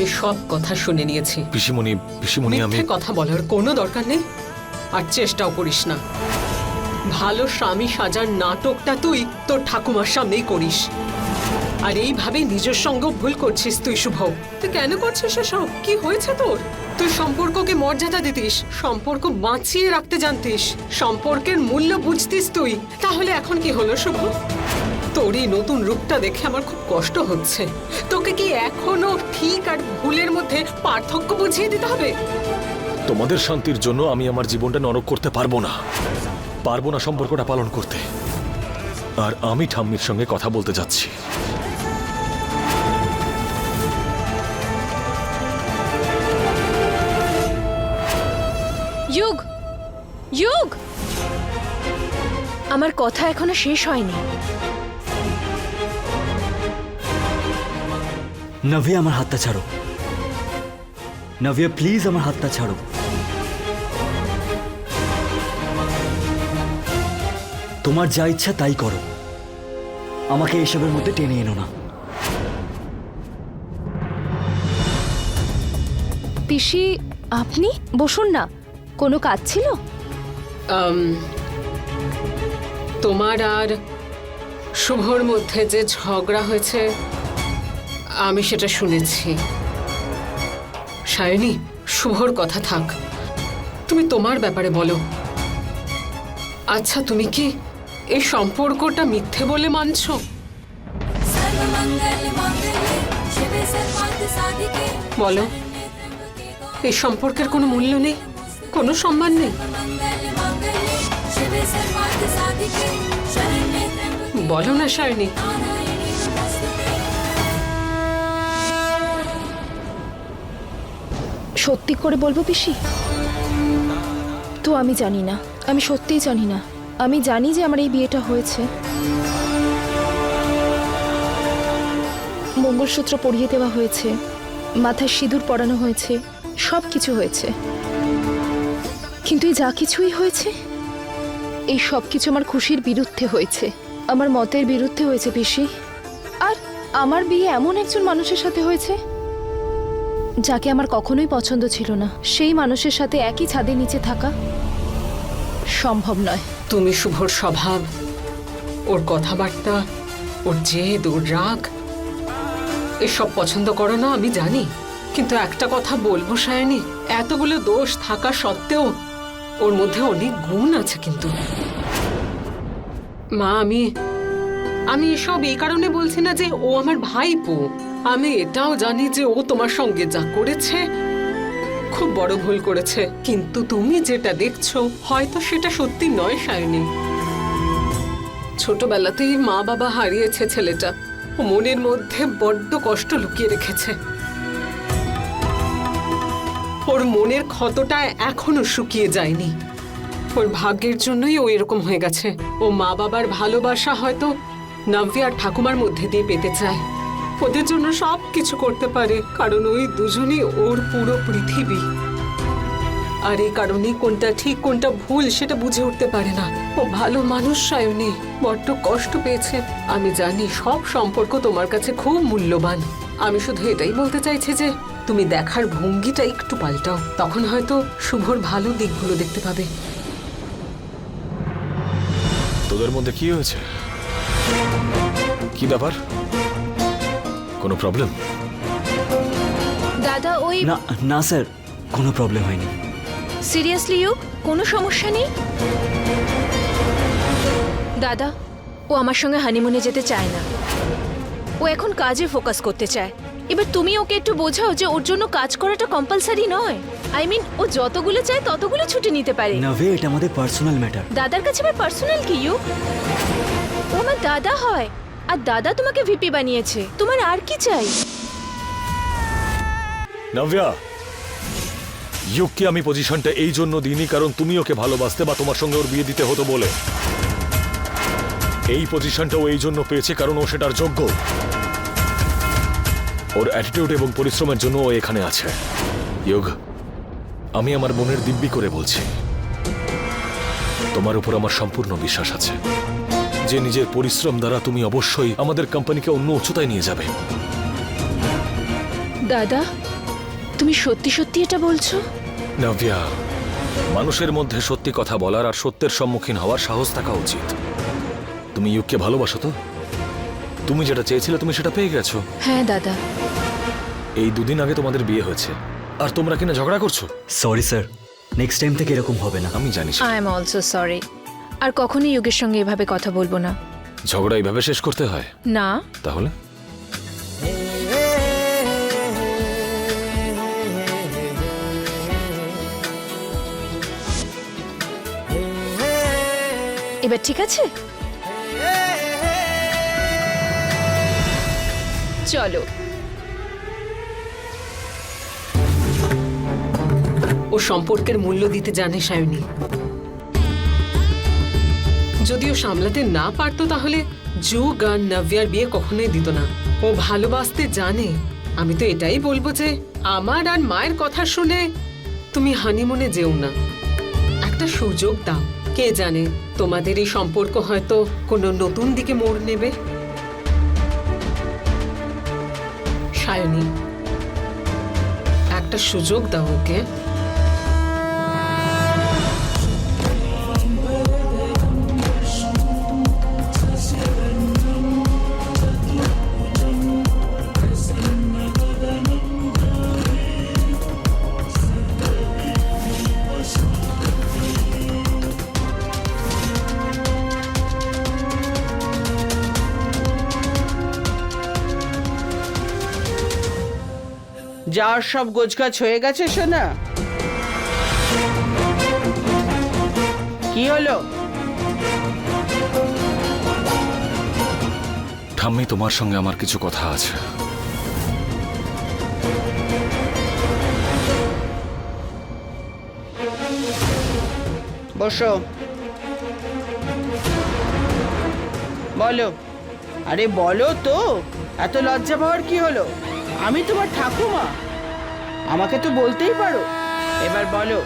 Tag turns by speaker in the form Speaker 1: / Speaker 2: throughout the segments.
Speaker 1: আমি সব কথা শুনে নিয়েছি।
Speaker 2: পিসিমণি পিসিমণি আমি
Speaker 1: মিথ্যে কথা বলার কোনো দরকার নেই। আর চেষ্টাও করিস না। ভালো স্বামী সাজার নাটকটা তুই তোর ঠাকুমার সামনেই করিস। আর এইভাবে নিজের সঙ্গেও ভুল করছিস তুই শুভ। তুই কেন করছিস এসব? কি হয়েছে তোর? তুই সম্পর্ককে মর্যাদা দিতিস সম্পর্ক বাঁচিয়ে রাখতে জানতিস সম্পর্কের মূল্য বুঝতিস তুই। তাহলে এখন কি হলো শুভ? তোর এই নতুন রূপটা দেখে আমার খুব কষ্ট হচ্ছে। তোকে কি এখনও ঠিক আর ভুলের মধ্যে পার্থক্য বুঝিয়ে দিতে হবে?
Speaker 2: তোমাদের শান্তির জন্য আমি আমার জীবনটা নরক করতে পারব না। পারব না সম্পর্কটা পালন করতে। আর আমি ঠাম্মির সঙ্গে কথা বলতে যাচ্ছি।
Speaker 3: যুগ! যুগ! আমার কথা এখনও শেষ হয়নি।
Speaker 4: নভিয়া আমার হাতটা ছাড়ো নভিয়া প্লিজ আমার হাতটা ছাড়ো তোমার যা ইচ্ছা তাই করো আমাকে এসবের মধ্যে টেনে এনো না
Speaker 3: পিসি আপনি বসুন না কোনো কাজ ছিল
Speaker 1: তোমার আর শুভর মধ্যে যে ঝগড়া হয়েছে আমি সেটা শুনেছি। সায়নী, শুভর কথা থাক। তুমি তোমার ব্যাপারে বলো। আচ্ছা তুমি কি এই সম্পর্কটা মিথ্যে বলে মানছ? বলো, এই সম্পর্কের কোনো মূল্য নেই? কোনো সম্মান নেই? বলো না, সায়নী।
Speaker 3: সত্যি করে বলব পিসি? তো আমি জানি না। আমি সত্যিই জানি না। আমি জানি যে আমার এই বিয়েটা হয়েছে। মঙ্গলসূত্র পরিয়ে দেওয়া হয়েছে। মাথায় সিঁদুর পরানো হয়েছে। সব কিছু হয়েছে। কিন্তু এই যা কিছুই হয়েছে, এই সব কিছু আমার খুশির বিরুদ্ধে হয়েছে। আমার মতের বিরুদ্ধে হয়েছে পিসি। আর আমার বিয়ে এমন একজন মানুষের সাথে হয়েছে যাকে আমার কখনোই পছন্দ ছিল না, সেই মানুষের সাথে একই ছাদের নিচে থাকা সম্ভব নয়।
Speaker 1: তুমি শুভর স্বভাব, ওর কথাবার্তা, ওর জেদ, ওর রাগ, এসব পছন্দ করো না, আমি জানি। কিন্তু একটা কথা বলব, সায়নী, এতগুলো দোষ থাকা সত্ত্বেও ওর মধ্যে অনেক গুণ আছে কিন্তু। মা, আমি আমি এসব এই কারণে বলছি না যে ও আমার ভাই ভাইপো। আমি এটাও জানি যে ও তোমার সঙ্গে যা করেছে, খুব বড় ভুল করেছে। কিন্তু তুমি যেটা দেখছ, হয়তো সেটা সত্যি নয়, সায়নী। ছোটবেলাতেই মা বাবা হারিয়েছে ছেলেটা। ও মনের মধ্যে বড্ড কষ্ট লুকিয়ে রেখেছে। ওর মনের ক্ষতটা এখনও শুকিয়ে যায়নি। ওর ভাগ্যের জন্যই ও এরকম হয়ে গেছে। ও মা বাবার ভালোবাসা হয়তো নাভ্যা আর ঠাকুমার মধ্যে দিয়ে পেতে চায়। ওদের জন্য সব কিছু করতে পারে, কারণ ওই দুজনই ওর পুরো পৃথিবী। আর এই কারণেই কোনটা ঠিক, কোনটা ভুল, সেটা বুঝে উঠতে পারে না। ও ভালো মানুষ, সায়নী। বড্ড কষ্ট পেয়েছে। আমি জানি সব সম্পর্ক তোমার কাছে খুব মূল্যবান। আমি শুধু এটাই বলতে চাইছি যে, তুমি দেখার ভঙ্গিটা একটু পাল্টাও। তখন হয়তো শুভর ভালো দিকগুলো দেখতে পাবে।
Speaker 2: তোদের মধ্যে কি হয়েছে? কি ব্যাপার? কোনো প্রবলেম
Speaker 3: দাদা ওই
Speaker 4: না না স্যার কোনো প্রবলেম হয়নি।
Speaker 3: সিরিয়াসলি ইউ কোনো সমস্যা নেই? দাদা ও আমার সঙ্গে হানিমুনে যেতে চায় না। ও এখন কাজে ফোকাস করতে চায়। এবার তুমি ওকে একটু বোঝাও যে ওর জন্য কাজ করাটা কম্পালসারি নয়। আই মিন ও যতগুলো চায় ততগুলো ছুটি নিতে পারে।
Speaker 4: না নভে এটা আমাদের পার্সোনাল ম্যাটার
Speaker 3: দাদার কাছে আবার পার্সোনাল কি ইউ ও আমার দাদা হয়। আর দাদা তোমাকে ভিপি বানিয়েছে। তোমার আর কি চাই?
Speaker 2: নভ্যা ইউককে আমি পজিশনটা এই জন্য দিইনি কারণ তুমি ওকে ভালোবাসতে বা তোমার সঙ্গে ওর বিয়ে দিতে হতো বলে। এই পজিশনটা ও এই জন্য পেয়েছে কারণ ও সেটার যোগ্য। ওর অ্যাটিটিউড এবং পরিশ্রমের জন্য ও এখানে আছে। ইয়োগ, আমি আমার মনের দিব্যি করে বলছি। তোমার উপর আমার সম্পূর্ণ বিশ্বাস আছে। যে নিজের পরিশ্রম দ্বারা তুমি অবশ্যই আমাদের কোম্পানিকে অন্য উচ্চতায় নিয়ে যাবে।
Speaker 3: দাদা তুমি সত্যি সত্যি এটা বলছো?
Speaker 2: নাভিয়া মানুষের মধ্যে সত্যি কথা বলার আর সত্যের সম্মুখীন হওয়ার সাহস থাকা উচিত। তুমি ইউককে ভালোবাসো তো? তুমি যেটা চেয়েছিলে তুমি সেটা পেয়ে গেছো।
Speaker 3: হ্যাঁ দাদা।
Speaker 2: এই দুদিন আগে তোমাদের বিয়ে হয়েছে। আর তোমরা কিনা ঝগড়া করছ?
Speaker 4: সরি স্যার নেক্সট টাইম থেকে এরকম হবে না।
Speaker 2: আমি জানি।
Speaker 3: আই এম অলসো সরি আর কখনোই যোগের সঙ্গে এভাবে কথা বলব না।
Speaker 2: ঝগড়া এইভাবে শেষ করতে হয়?
Speaker 3: না।
Speaker 2: তাহলে?
Speaker 3: এবার ঠিক আছে? চলো।
Speaker 1: ও সম্পর্কের মূল্য দিতে জানে সায়নী। যদিও সামলাতে না পারতো তাহলে যুগ আর নব্যার বিয়ে কখনোই দিত না। ও ভালোবাসতে জানে। আমি তো এটাই বলব যে, আমার আর মায়ের কথা শুনে তুমি হানিমুনে যেও না। একটা সুযোগ দাও। কে জানে, তোমাদের এই সম্পর্ক হয়তো কোনো নতুন দিকে মোড় নেবে। সায়নী, একটা সুযোগ দাও ওকে।
Speaker 5: যাওয়ার সব গোছগাছ হয়ে গেছে সোনা। কি হলো?
Speaker 2: ঠাম্মি তোমার সঙ্গে আমার কিছু কথা আছে।
Speaker 5: বসো। বলো। আরে বলো তো এত লজ্জা পাওয়ার কি হলো? আমি তোমার ঠাকুমা। আমাকে তো বলতেই পারো। এবার বলো।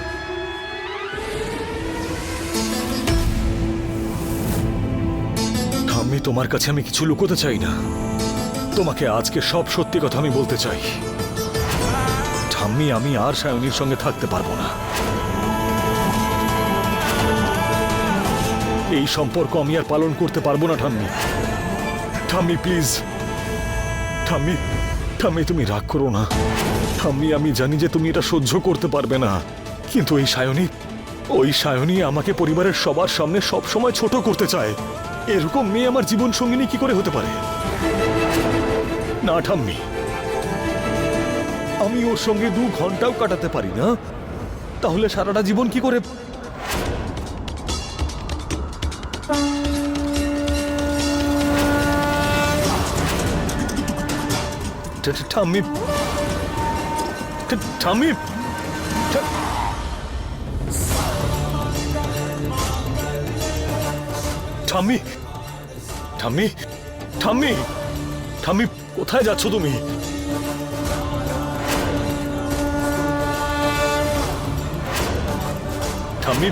Speaker 2: ঠাম্মি, তোমার কাছে আমি কিছু লুকোতে চাই না। তোমাকে আজকে সব সত্যি কথা আমি বলতে চাই। ঠাম্মি, আমি আর সায়নীর সঙ্গে থাকতে পারব না। এই সম্পর্ক আমি আর পালন করতে পারব না, ঠাম্মি। ঠাম্মি, প্লিজ। ঠাম্মি ঠাম্মি, তুমি রাগ করো না। ঠাম্মি, আমি জানি যে তুমি এটা সহ্য করতে পারবে না। কিন্তু এই সায়নী, ওই সায়নী আমাকে পরিবারের সবার সামনে সব সময় ছোট করতে চায়। এরকম মেয়ে আমার জীবন সঙ্গিনী কি করে হতে পারে? না, ঠাম্মি। আমি ওর সঙ্গে দু ঘন্টাও কাটাতে পারি না। তাহলে সারাটা জীবন কি করে ঠাম্মি। ঠাম্মি। ঠাম্মি। ঠাম্মি। ঠাম্মি। ঠাম্মি, কোথায় যাচ্ছ তুমি? ঠাম্মি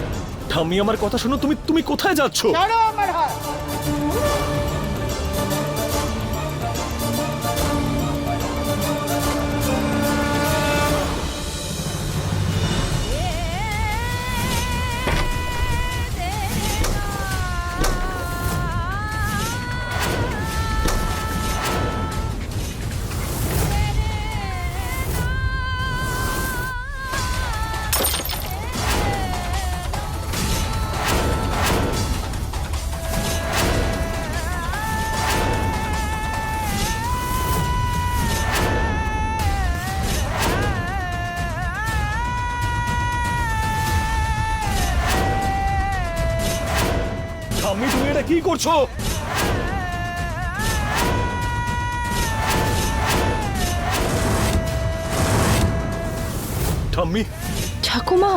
Speaker 2: ঠাম্মি, আমার কথা শোনো, তুমি তুমি কোথায় যাচ্ছ?
Speaker 5: আমার হাত।
Speaker 2: কি করছ? ঠাম্মি?
Speaker 3: ঠাকুমা।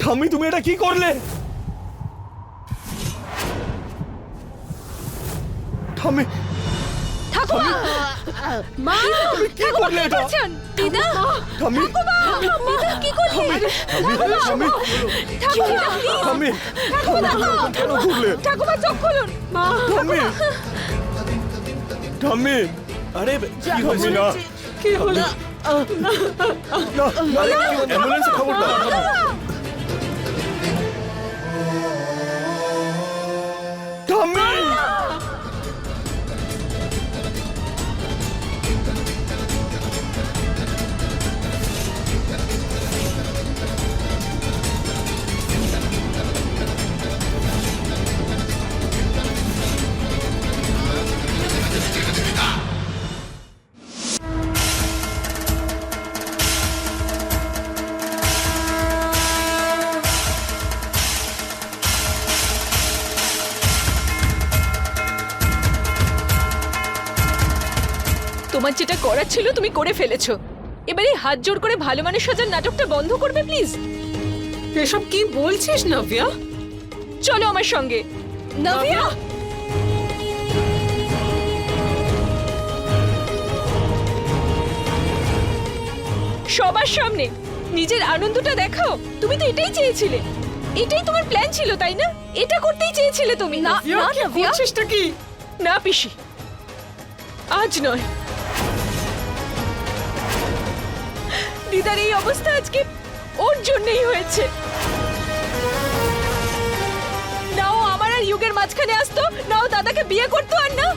Speaker 2: ঠাম্মি তুমি এটা কি করলে? ঠাম্মি
Speaker 3: ঠাকুমা!
Speaker 1: মা!
Speaker 2: কি করলে এটা?
Speaker 3: দিদা!
Speaker 2: ঠাম্মি
Speaker 3: দিদা কি করলি?
Speaker 2: ঠাম্মি ঠাম্মি ঠাম্মি কেন করলে?
Speaker 3: ঠাকুমা চোখ খুলুন! মা
Speaker 2: ঠাম্মি ঠাম্মি!
Speaker 6: আরে কি হয়েছে
Speaker 2: না
Speaker 1: কি হলো?
Speaker 2: না না অ্যাম্বুলেন্সে খবর দাও। ঠাম্মি!
Speaker 3: তোমার যেটা করার ছিল তুমি করে ফেলেছো। এবারে হাত জোর করে ভালো মানুষ সাজার নাটকটা বন্ধ করবে প্লিজ।
Speaker 1: এসব কি বলছিস নব্যা
Speaker 3: চলো আমার সঙ্গে। নভিয়া! সবার সামনে নিজের আনন্দটা দেখাও। তুমি তো এটাই চেয়েছিলে। এটাই তোমার প্ল্যান ছিল তাই না? এটা করতেই চেয়েছিলে তুমি। না না নভিয়া?
Speaker 1: কি?
Speaker 3: না পিসি। আজ নয়। দিদার এই অবস্থা আজকে ওর জন্যই হয়েছে। নাও আমার আর যুগের মাঝখানে আসতো। নাও দাদাকে বিয়ে করতো আর না।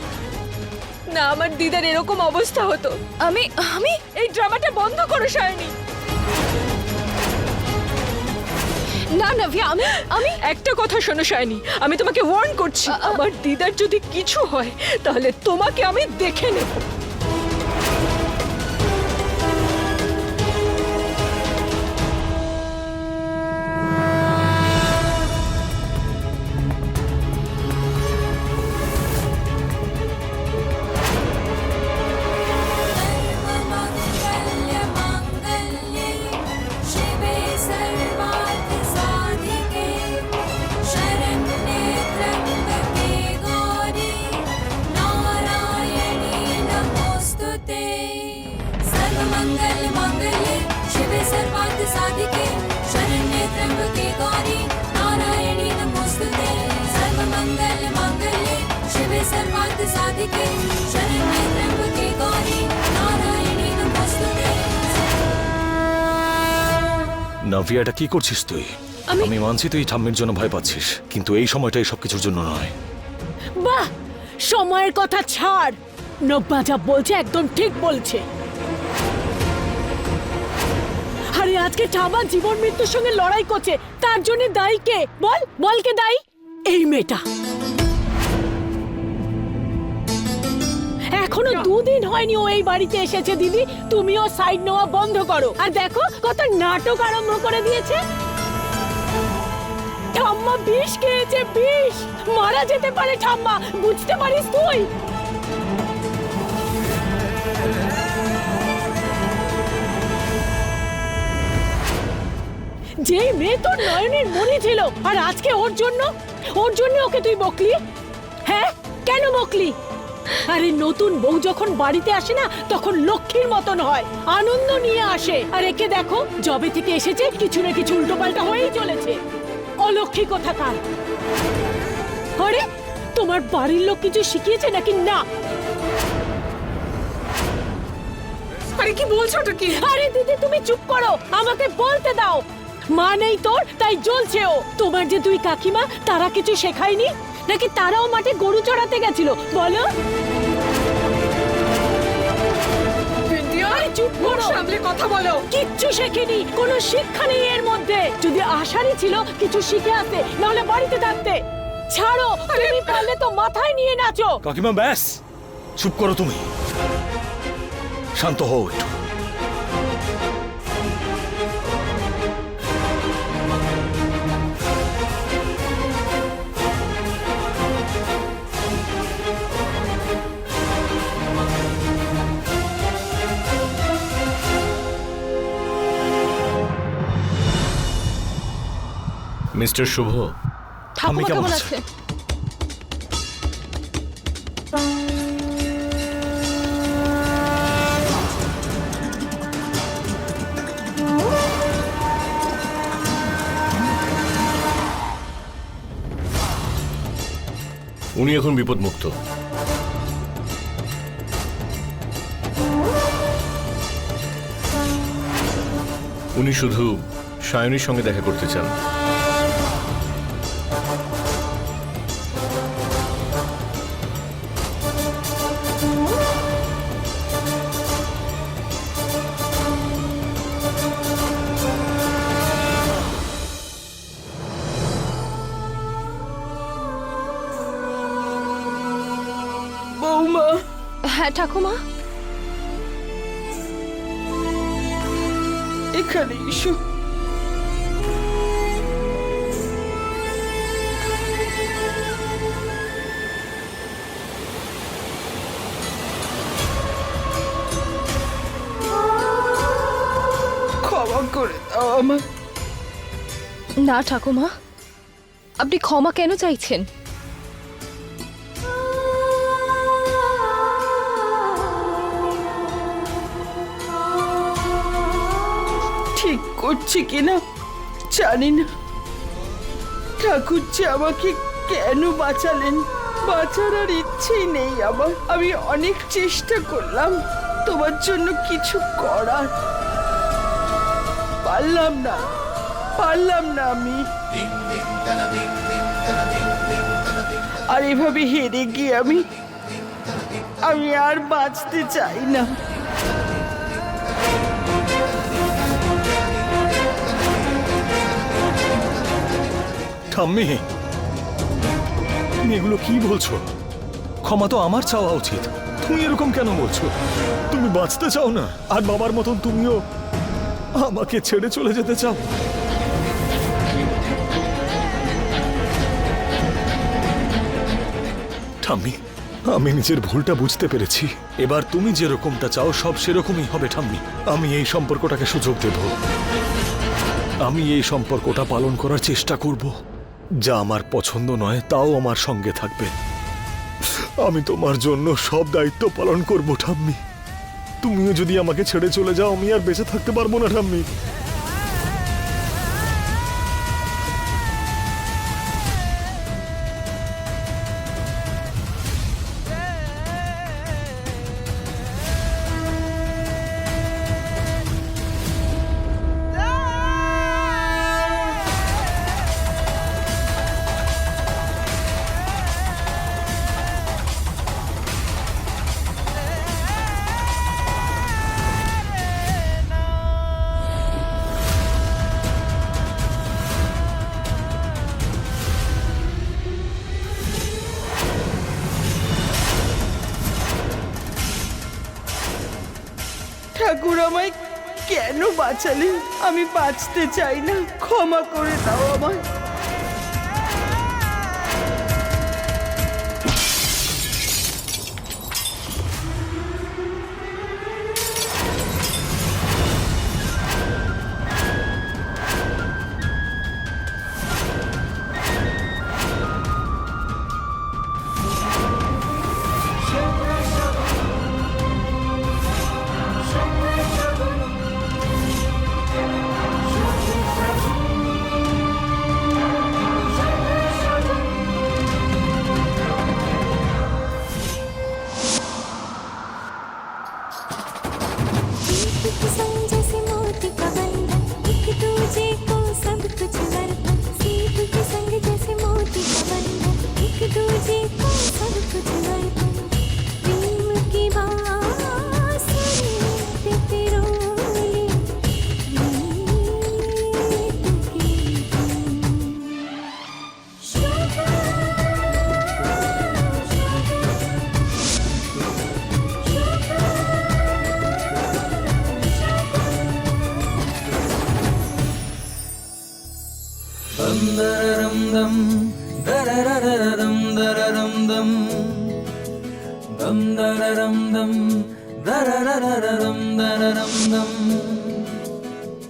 Speaker 3: না আমার দিদার এরকম অবস্থা হতো। আমি আমি এই ড্রামাটা বন্ধ করো সায়নী। না নভিয়া আমি আমি একটা কথা শোনো সায়নী। আমি তোমাকে ওয়ার্ন করছি। আমার দিদার যদি কিছু হয় তাহলে তোমাকে আমি দেখে নেব।
Speaker 2: নাভিয়া এটা কি করছিস তুই? আমি মানছি তুই ঠাম্মির জন্য ভয় পাচ্ছিস কিন্তু এই সময়টা এই সব কিছুর জন্য নয়।
Speaker 7: বাহ! সময়ের কথা ছাড়! নব্বা যা বলছে একদম ঠিক বলছে। আরে আজকে ঠাবা জীবন মৃত্যুর সঙ্গে লড়াই করছে। তার জন্য দায়ী কে? বল বল কে দায়ী? এই মেয়েটা। এখনও দুদিন হয়নি ও এই বাড়িতে এসেছে দিদি। তুমিও সাইড নেওয়া বন্ধ করো। আর দেখো কত নাটক আরম্ভ করে দিয়েছে। ঠাম্মা বিষ খেয়েছে বিষ। মারা যেতে পারে ঠাম্মা বুঝতে পারিস তুই? যে মেয়ে তোর নয়নের মনে ছিল আর আজকে ওর জন্য? ওর জন্য ওকে তুই বকলি? হ্যাঁ? কেন বকলি? আরে নতুন বউ যখন বাড়িতে আসে না তখন লক্ষ্মীর মতন হয়। আনন্দ নিয়ে আসে। আর একে দেখো জবে থেকে এসেছে কিছু না কিছু উল্টোপাল্টা হয়েই চলেছে। অলক্ষ্মী কোথাকার? আরে তোমার বাড়ির লোক কিছু শিখিয়েছে নাকি? না।
Speaker 1: আরে কি বলছো ওটা কি?
Speaker 7: আরে দিদি তুমি চুপ করো। আমাকে বলতে দাও। মা নেই তোর তাই জ্বলছে ও। তোমার যে দুই কাকিমা তারা কিছু শেখায়নি? নাকি তারাও মাঠে গরু চড়াতে গেছিল? বলো।
Speaker 1: বিন্দিয়া
Speaker 7: আরে চুপ করো।
Speaker 1: সামলে কথা বলো।
Speaker 7: কিচ্ছু শেখেনি কোনো শিক্ষা নেই এর মধ্যে। যদি আশারই ছিল কিছু শিখে আসতে নাহলে বাড়িতে থাকতে। ছাড়ো তুমি পারলে তো মাথায় নিয়ে নাচো।
Speaker 2: কাকিমা ব্যাস। চুপ করো তুমি। শান্ত হও একটু।
Speaker 6: মিস্টার শুভ
Speaker 3: আমি
Speaker 2: কেমন আছি?
Speaker 6: উনি এখন বিপদমুক্ত। উনি শুধু সায়নীর সঙ্গে দেখা করতে চান।
Speaker 3: ঠাকুমা?
Speaker 5: এখানে এসো। ক্ষমা করে দাও আমার
Speaker 3: না ঠাকুমা। আপনি ক্ষমা কেন চাইছেন?
Speaker 5: করছি কিনা জানি না। ঠাকুর যে আমাকে কেন বাঁচালেন, বাঁচার আর ইচ্ছেই নেই আমার। আমি অনেক চেষ্টা করলাম, তোমার জন্য কিছু করার। পারলাম না পারলাম না আমি। আর এভাবে হেরে গিয়ে আমি আমি আর বাঁচতে চাই না।
Speaker 2: ঠাম্মি। তুমি এগুলো কি বলছো? ক্ষমা তো আমার চাওয়া উচিত। তুমি এরকম কেন বলছো? তুমি বাঁচতে চাও না। আর বাবার মতন তুমিও আমাকে ছেড়ে চলে যেতে চাও। ঠাম্মি, আমি নিজের ভুলটা বুঝতে পেরেছি। এবার তুমি যেরকমটা চাও, সব সেরকমই হবে ঠাম্মি। আমি এই সম্পর্কটাকে সুযোগ দেব। আমি এই সম্পর্কটা পালন করার চেষ্টা করব। যা আমার পছন্দ নয়, তাও আমার সঙ্গে থাকবে। আমি তোমার জন্য সব দায়িত্ব পালন করব, ঠাম্মি। তুমিও যদি আমাকে ছেড়ে চলে যাও, আমি আর বেঁচে থাকতে পারব না, ঠাম্মি।
Speaker 5: ঠাকুর আমায় কেন বাঁচালেন আমি বাঁচতে চাই না। ক্ষমা করে দাও আমায়।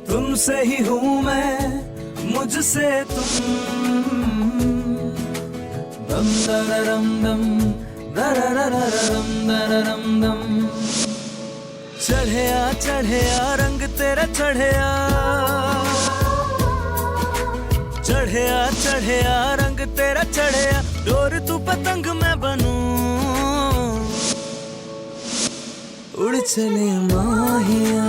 Speaker 8: तुमसे ही हूँ मैं, मुझसे तुम। दम दररम दम दररररम दररम दम। चढ़िया चढ़िया, रंग तेरा चढ़िया। चढ़िया चढ़िया, रंग तेरा चढ़िया, डोर तू पतंग मैं बनू। उड़ चले माहिया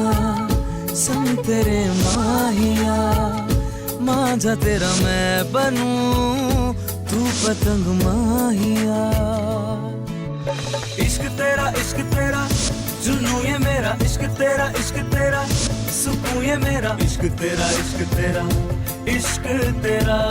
Speaker 8: संग तेरे माहिया, माझा तेरा मैं बनू, तू पतंग माहिया। इश्क तेरा इश्क तेरा, जुनू ये मेरा, इश्क तेरा इश्क तेरा, सुकून ये मेरा, इश्क तेरा इश्क तेरा। इश्क तेरा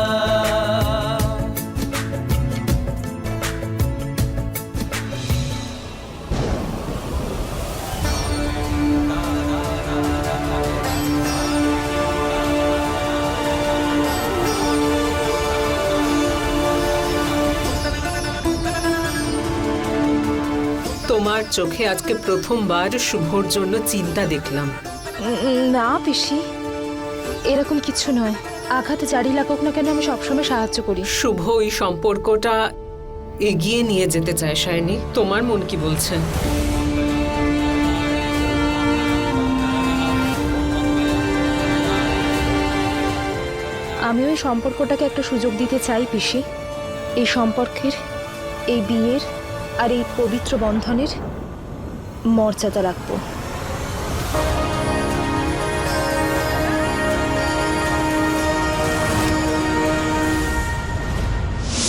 Speaker 1: তোমার চোখে আজকে প্রথমবার শুভর জন্য চিন্তা দেখলাম
Speaker 6: উম, না পিসি এরকম কিছু নয় আঘাত জারি লাগুক না কেন আমি সবসময় সাহায্য করি।
Speaker 1: শুভ এই সম্পর্কটা এগিয়ে নিয়ে যেতে চায় শায়নি তোমার মন কি বলছে?
Speaker 6: আমি ওই সম্পর্কটাকে একটা সুযোগ দিতে চাই পিসি। এই সম্পর্কের এই বিয়ের আর এই পবিত্র বন্ধনের মর্যাদা রাখব।